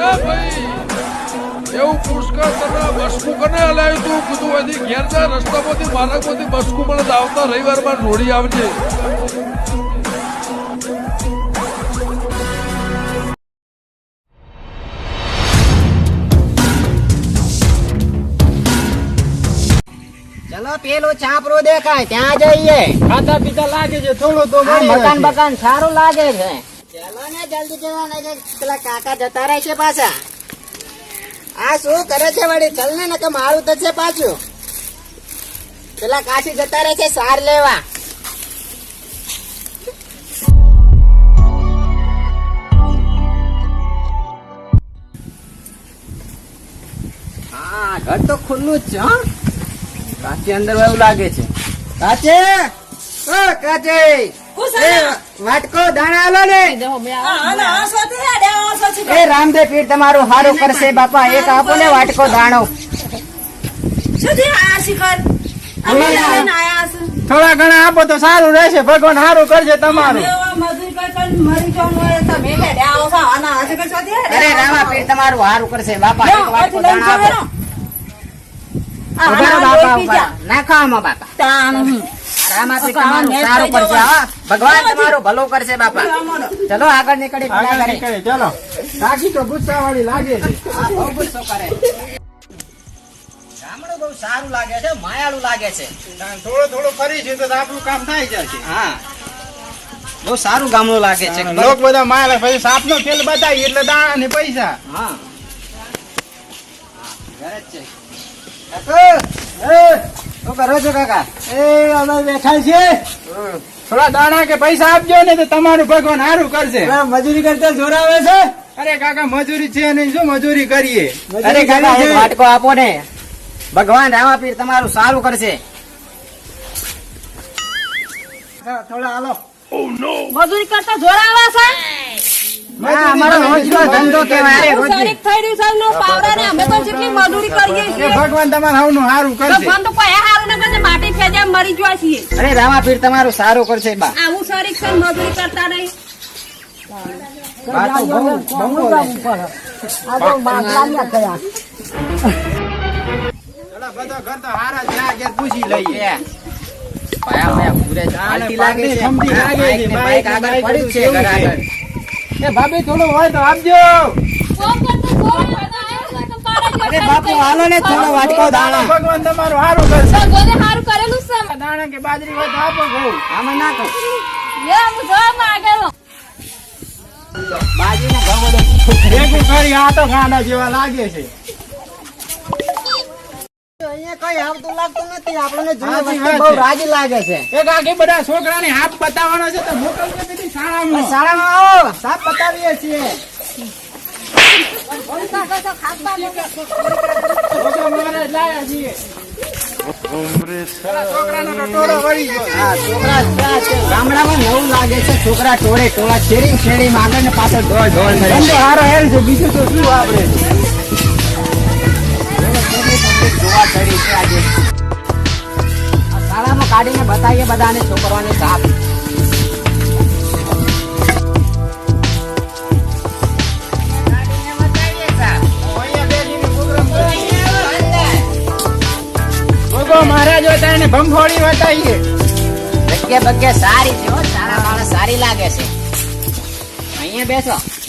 એ ભાઈ? એવું પુષ્કળ તને બસકું કને હલાવ્યું તું કીધું? હજી ઘેર રસ્તામાંથી માર્ગમાંથી બસકું મને આવતા રવિવારમાં જોડી આવજે. ચલો પેલું છાપરો દેખાય ત્યાં જઈએ. ખાતા પીતા લાગે છે થોડું તો મકાન બકાન સારું લાગે છે. હા ઘર તો ખુલ્લું જ છે હો. કાચી અંદર એવું લાગે છે. કાચે કાચે વાટકો દાણા આલો ને. એ રામદેવ પીર તમારું હારું કરશે બાપા. એક આપો ને વાટકો દાણો. થોડા ઘણા આપો તો સારું રહેશે. ભગવાન સારું કરશે તમારું. અરે રામા પીર તમારું સારું કરશે. બાપા એક વાટકો દાણા આપો. બાપા ભગવાન તમારું ભલું કરશે બાપા. ચલો આગળ નીકળી ચલો આગળ નીકળે ચાલો. કાકી તો ગુસ્સા વાળી લાગે છે. બહુ ગુસ્સો કરે. બહુ સારું લાગે છે માયાળું લાગે છે. થોડું થોડું છે તો આપણું કામ થાય જશે હા. બહુ સારું ગામડું લાગે છે. લોક બધા માયા પછી સાપ નો ખેલ બતાવી એટલે દાણા ને પૈસા હા ઘરે જ છે. શું કરો છો કાકા? એ અમે બેઠા છીએ. થોડા દાણા કે પૈસા આપજો ને તો તમારું ભગવાન સારું કરશે. મજૂરી કરતા જોરાવે છે? અરે કાકા મજૂરી છે નહીં શું મજૂરી કરીએ? અરે કાકા વાટકો આપો ને. ભગવાન રામાપીર તમારું સારું કરશે. થોડા હાલો. મજૂરી કરતા જોરાવા છે? અમારો રોજનો ધંધો કહેવાય રોજની. થઈ રહ્યું છે એમનો પાવડા અમે તો જેટલી મજૂરી કરીએ છીએ. ભગવાન તમારું હવનું સારું કરશે. ભગવાન તો કોઈ હારું ન કરશે માટી ફેજે મરી ગયા છીએ. અરે રામાપીર તમારું સારું કરશે બા. આવું શરીક છે મજૂરી કરતા નહીં. બા તો બહુ બહુ બોલે છે. પેલા બધા ઘર તો હારા છે આ પૂછી લઈએ. પાયા પૂરે ચાલતી લાગે છે. સમજી લાગે છે. બાઈક આગળ પડ્યું છે ઘર આગળ. એ ભાભી થોડું હોય તો આપજો. અરે બાપુ હાલો ને થોડો વાટકો દાણા. ભગવાન તમારું સારું કરશે હારું કરેલું છે દાણા કે બાજરી હોય તો આપો ઘઉં આમાં જોવા માંગેલો ઘઉં બધું ભેગું કરી આ તો ખાના જેવા લાગે છે. કઈ આવતું લાગતું નથી. આપણને સાચી જોઈએ બહુ રાજી લાગે છે. એક આગે બધા છોકરાને હાથ બતાવવાનો છે તો મોકલજો બધી શાળામાં. શાળામાં આવો. સાપ બતાવીએ છીએ. છોકરા મારે જ લાયા છીએ. પેલા છોકરાનો તો ટોળો વળી ગયો. હા છોકરા ક્યાં છે? ગામડામાં નવું લાગે છે છોકરા ટોળે ટોળા શેરી શેરી આગળ ને પાછળ ઢોળ ઢોળ બીજું તો શું આપણે? જોવા છે આજે. શાળામાં કાઢીને બતાવીએ બધાને છોકરાઓને સાપ. મહારાજ હતા એને ભંભોળી બતાવીએ. જગ્યા બગ્યા સારી છે સારા માણસ સારી લાગે છે. અહીંયા બેસો.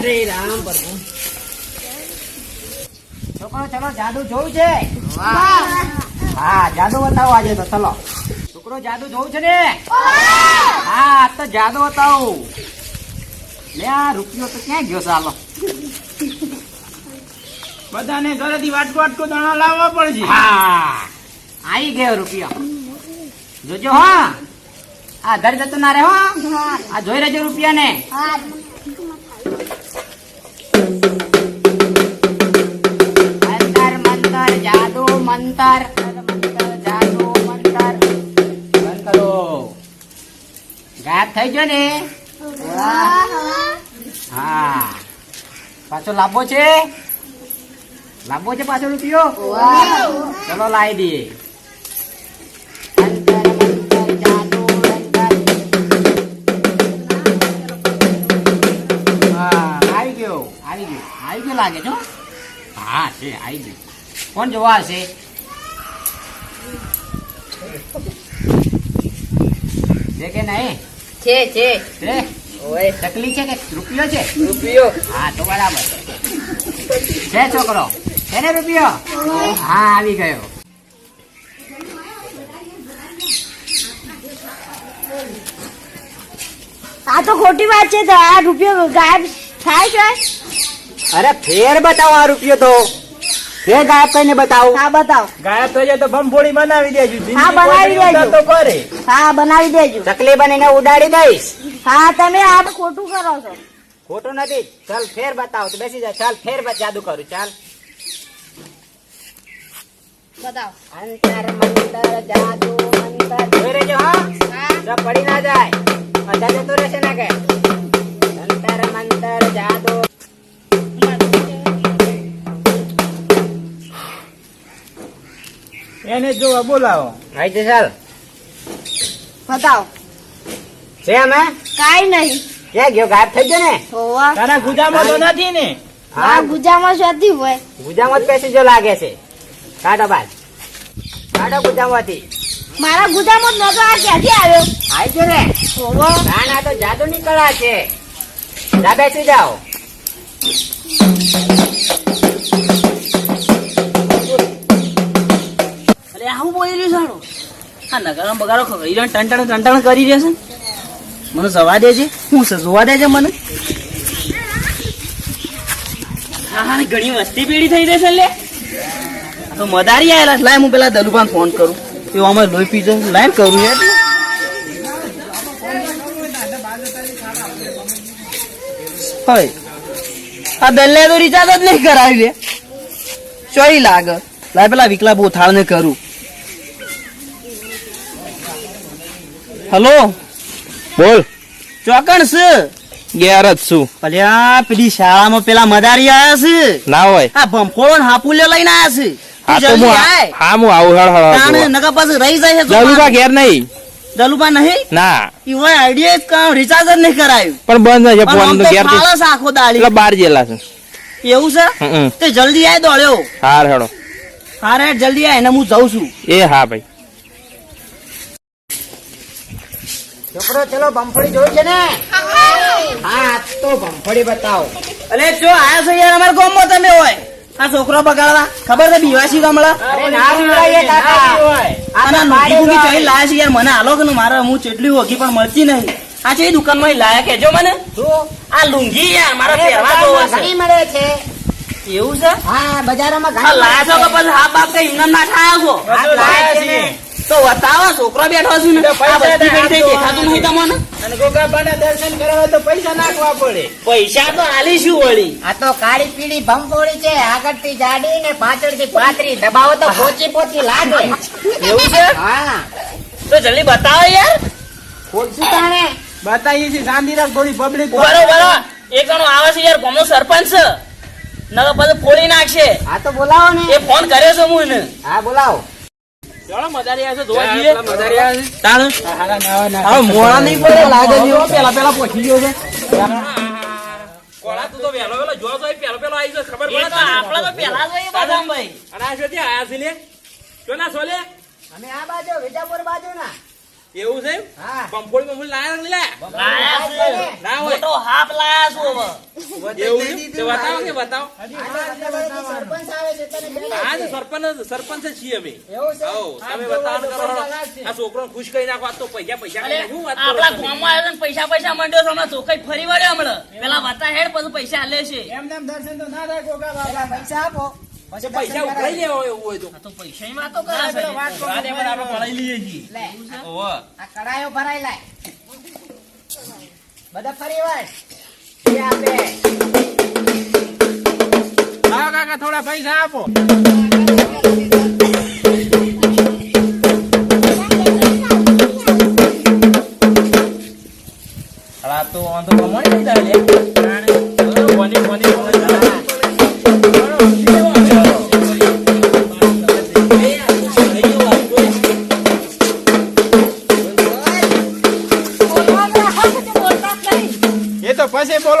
અરે રામ પ્રભુ છોકરો ચલો જાદુ જોવું છે? હા જાદુ બતાવો આજે તો ચલો. છોકરો જાદુ જોવું છે ને? હા તો જાદુ બતાવું. લે આ રૂપિયો તો ક્યાં ગયો ચાલો બધાને ઘરેથી વાટકો વાટકો દાણા લાવવા પડશે. હા આવી ગયો રૂપિયો. જોજો હા. આ ઘર જતો ના રે હો. આ જોઈ રહેજો રૂપિયા ને મંતર જાજો મંતર બંધ કરો ગાયબ થઈ ગયો ને? હા. પાછો લાંબો છે? લાંબો છે પાછો રૂપિયો? ચલો લાવી દઈએ. આવી ગયો આવી ગયો. લાગે છો હા, છે, આવી ગયો. કોણ જોવા હશે? છે કે નહીં? છે છે. રે ઓય. ચકલી છે કે રૂપિયો છે? રૂપિયો. હા તો બરાબર. છે છોકરો? છે ને રૂપિયો? હા આવી ગયો. આ તો ખોટી વાત છે તો આ રૂપિયો ગાયબ થાય છે? અરે ફેર બતાવો આ રૂપિયો તો. ફેર ગાયબ કરીને બતાવો? હા બતાવો. ગાયબ થઈ જાય તો બમફોડી બનાવી દેજો. હા, બનાવી દેજો. તો કરે. હા બનાવી દેજો. ચકલી બનીને ઉડાડી દઈશ. હા તમે આ ખોટું કરો છો. ખોટું નથી. ચાલ ફેર બતાવો. તો બેસી જા. ચાલ ફેર જાદુ કરું. ચાલ. બતાવો. અંતર મંતર જાદુ મંતર. જોઈ રહેજો હા? પડી ના જાય. અધા જતો રહેશે ના કે? અંતર મંતર જાદુ એને જોવા બોલાવો. આવી છે ચાલ બતાવો. છે અમે? કાઈ નહીં. ક્યાં ગયો? ગાયબ થઈ ગયો ને? હોવા. તારા ગુજામાં તો નથી ને? હા. ગુજામાં શોધી હોય. ગુજામાં જ જો લાગે છે. કાઢો બાદ કાઢો ગુજામાંથી. મારા ગુજામાં નતો આ ક્યાંથી આવ્યો? આવી ગયો ને? હોવા. ના ના તો જાદુ ની કળા છે. જા બેસી જાઓ. રહ્યું સારું હા નગારા બગારો ખરી રહ્યો ટણ ટણ ટણ ટણ કરી રહ્યો મને જવા દે છે હું છે, જોવા દે છે મને. હા હા ઘણી વસ્તી પેઢી થઈ જશે લે. તો મદારી આયેલા છે. લાય, હું પેલા દલુભાન ફોન કરું. એવો અમે લોહી પીજો લાય કરું યાર. હોય આ દલ્લે તો રિચાર્જ જ નહીં કરાવી લે લાગે. લાય, પેલા વિકલા બોથાળ ને કરું. હલો. બોલ. ચોકણ છે? ગેર જ છું. અલ્યા પેલી શાળામાં પેલા મદારી આયા છે. ના હોય. આ ભંફોળો ને હાપુલ્યો લઈને આયા છે. હા તો હું જલ્દી આ- આય. હા હું આવું હળ હળ નકા પાસે રહી જાય છે ઘેર નહીં. દલુબા નહીં? ના. ઈ આઈડિયા જ કામ રિચાર્જ જ નહીં કરાયું. પણ બંધ છે ફોન તો ઘેર આખો દાડી એટલે બાર જેલા છે. એવું છે? તે જલ્દી આય દોડ્યો. હાર હેડો. હાર હેડ જલ્દી આય ને હું જઉં છું. એ હા ભાઈ. છોકરો ચલો બમફળી જોઈ છે ને? હા તો બમફળી બતાવો. અલે જો આયા છો યાર અમારા ગામમાં તમે હોય. આ છોકરો બગાડવા. ખબર છે બીવાસી ગામડા નોટી લાયા છે યાર. મને હાલો કે મારે હું ચેટલી હોગી પણ મળતી નહીં. આ છે દુકાનમાં લાયા કેજો મને. આ લુંગી યાર મારા પહેરવા જોવો મળે છે. એવું છે? હા બજારમાં લાયા છો કે પછી હા બાપ કઈ ઇમનામ ના ખાયા છો? લાયા છે. તો બતાવો છોકરો બેઠો છે ને. આ બધી બેઠી દેખાતું નહીં તમને? અને ગોગાબાના દર્શન કરવા તો પૈસા નાખવા પડે. પૈસા તો આલી શું વળી. આ તો કાળી પીળી ભમફોડી છે આગળથી જાડી ને પાછળથી પાતરી દબાવો તો પોચી પોચી લાગે. એવું છે? હા. તો જલ્દી બતાવો યાર. ખોલશું તાણે. બતાવીએ છીએ શાંતિરાજ થોડી પબ્લિક ઉભારો એક જણો આવે છે યાર ગમો સરપંચ. છે નકર પછી ફોડી નાખશે. હા તો બોલાવો ને. એ ફોન કર્યો છે હું હા બોલાવો. ચાલો મદારી આવે છે જોવા જઈએ. મદારી આવે છે? તાણ હારા નવા ના હવે મોડા નહીં પડે લાગે છે પેલા પેલા પહોંચી ગયો છે. કોળા તું તો વહેલો વહેલો જો તો પેલો પેલો આવી જાય ખબર એ તો પેલા જોઈએ બધા ભાઈ અને આ શોધી આયા છે લે? જો ના સોલે અમે આ બાજુ વિજાપુર બાજુ ના એવું છે? પંફોડી બંફોડી લાયા લે લાયા છે. ના હોય મોટો હાફ લાયા છું હવે. એવું છે? બતાવો કે બતાવો? સરપંચ આવે છે તને હા સરપંચ સરપંચ છીએ અમે. એવું છે? તમે બતાવો કરો. આ છોકરો ખુશ કરી નાખો આ તો પૈસા પૈસા શું વાત આપણા. ગામમાં આવ્યો ને પૈસા પૈસા માંડ્યો છે હમણાં. કઈ ફરી વળ્યો હમણાં. પેલા વાતા હેડ પછી પૈસા આલે છે. એમ નામ દર્શન તો ના રાખો પૈસા આપો. તો પૈસા ઉઘરાઈ લેવા એવું હોય તો. આ તો પૈસાની વાતો કરે છે. આ દે આપણે પડાઈ લઈએ છીએ ઓહો. આ કડાયો ભરાઈ લાય. બધા ફરી વાર એ આપે હા કાકા થોડા પૈસા આપો.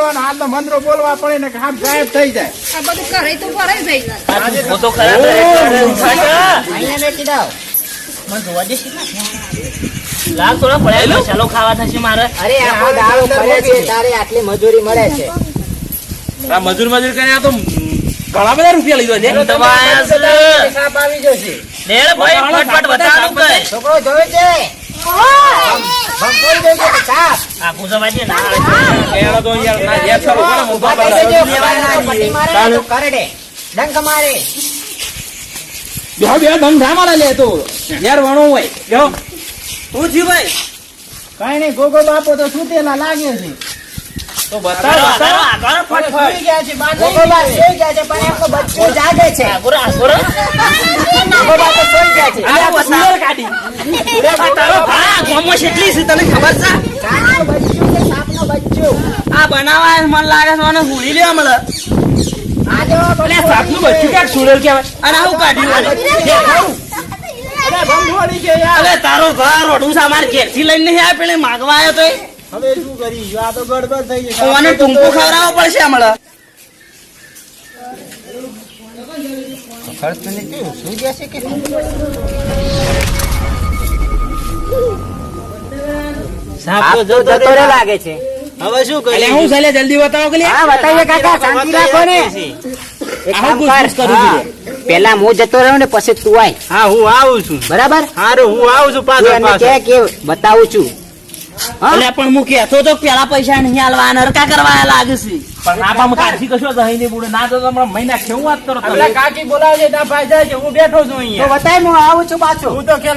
પછી બોલવાનો હાલ મંત્રો બોલવા પડે ને કામ ગાયબ થઈ જાય. આ બધું કરે તો કરે ભાઈ. આ તું તો ખરા અહીંયા વેચી દો મને જોવા દે લાગ થોડા પડ્યા મસાલો ખાવા થશે મારે. અરે આખો દાડો કરે છે તારે આટલી મજૂરી મળે છે. આ મજૂર મજૂર કરે આ તો ઘણા બધા રૂપિયા લીધો છે. દબાયા છે આવી જશે. લેડ ભાઈ ફટફટ બતાવો કઈ? છોકરો જોવે છે? કઈ નઈ ગોગો બાપો તો સુતેલા લાગે છે? તો આગળ બતાવો આગળ ફટફટ ગયા છે ગયા છે પણ એમનો બચ્ચું જાગે છે. આગળ આગળ તો સુઈ ગયા છે. આ બતાવો કાઢી. તારો ભા ગોમો કેટલી છે તને ખબર છે? સાપનું બચ્ચું છે સાપનું બચ્ચું? આ બનાવા મને લાગે છે મને હુડી લેવા મળે આ જો અલે આ સાપનું બચ્ચું ક્યાંક સુડેલ કહેવાય? અને આવું કાઢ્યું અરે તારો ઘર રોડું છે અમારે લઈને નહીં પેલે માગવા આવ્યો તો હવે શું કરી આ તો ગડબડ થઈ ગઈ. ટૂંકું ખવડાવવો પડશે હમણાં. સુઈ ગયા છે કે સાપ તો જતો લાગે છે. હવે શું એટલે હું છે જલ્દી બતાવો કે હા બતાવીએ કાકા શાંતિ રાખો ને. એક કામ કર. હા. પેલા હું જતો રહ્યો ને પછી તું આય. હા હું આવું છું. બરાબર? હારું હું આવું છું કહે કે બતાવું છું. હા? પણ હું કહેતો તો પેલા પૈસા નહીં હાલવા નરકા કરવા લાગે છે. પણ કાઢી કશો તો નહીં બુડે. ના તો તમારા મહિના કેવું વાત કરો તમે? કાકી બોલાવજે ના ભાઈ જાય છે હું બેઠો છું તો અહીંયા બતાય હું આવું છું પાછું. હું તો ખેલ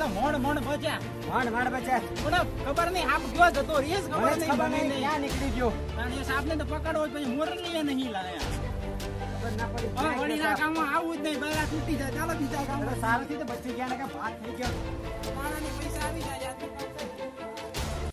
તો મોણ મોણ બચ્યા માંડ માંડ બચ્યા પણ ખબર નહીં આપ ગયો જતો રેસ ખબર નહીં ખબર નહીં નહીં ક્યાં નીકળી ગયો. કારણ એ સાપને તો પકડવો જ પછી મોરલીએ નહીં લાયા. ખબર ના પડી. આવું જ નહીં. બરા તૂટી જાય ચાલો બીજા કામ સારથી તો બચી ગયા ને કે ભાત થઈ ગયો. પૈસા આવી જાય.